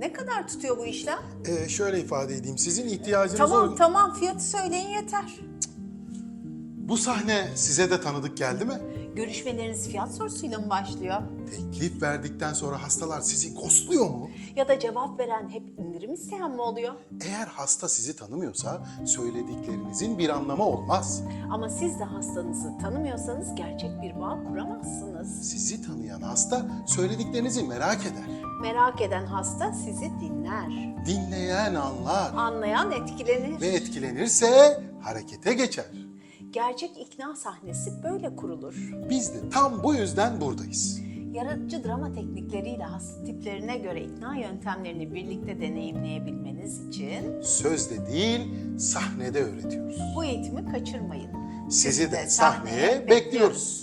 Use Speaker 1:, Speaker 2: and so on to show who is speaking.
Speaker 1: Ne kadar tutuyor bu işlem?
Speaker 2: Ee, şöyle ifade edeyim. Sizin ihtiyacınız
Speaker 1: Tamam
Speaker 2: olan...
Speaker 1: tamam fiyatı söyleyin yeter.
Speaker 2: Bu sahne size de tanıdık geldi mi?
Speaker 1: Görüşmeleriniz fiyat sorusuyla mı başlıyor?
Speaker 2: Teklif verdikten sonra hastalar sizi ghostluyor mu?
Speaker 1: Ya da cevap veren hep indirim isteyen mi oluyor?
Speaker 2: Eğer hasta sizi tanımıyorsa söylediklerinizin bir anlamı olmaz.
Speaker 1: Ama siz de hastanızı tanımıyorsanız gerçek bir bağ kuramazsınız.
Speaker 2: Sizi tanıyan hasta söylediklerinizi merak eder.
Speaker 1: Merak eden hasta sizi dinler.
Speaker 2: Dinleyen anlar
Speaker 1: Anlayan etkilenir.
Speaker 2: ve etkilenirse harekete geçer.
Speaker 1: Gerçek ikna sahnesi böyle kurulur.
Speaker 2: Biz de tam bu yüzden buradayız.
Speaker 1: Yaratıcı drama teknikleriyle hasta tiplerine göre ikna yöntemlerini birlikte deneyimleyebilmeniz için
Speaker 2: Sözde değil, sahnede öğretiyoruz.
Speaker 1: bu eğitimi kaçırmayın.
Speaker 2: Sizi de sahneye bekliyoruz.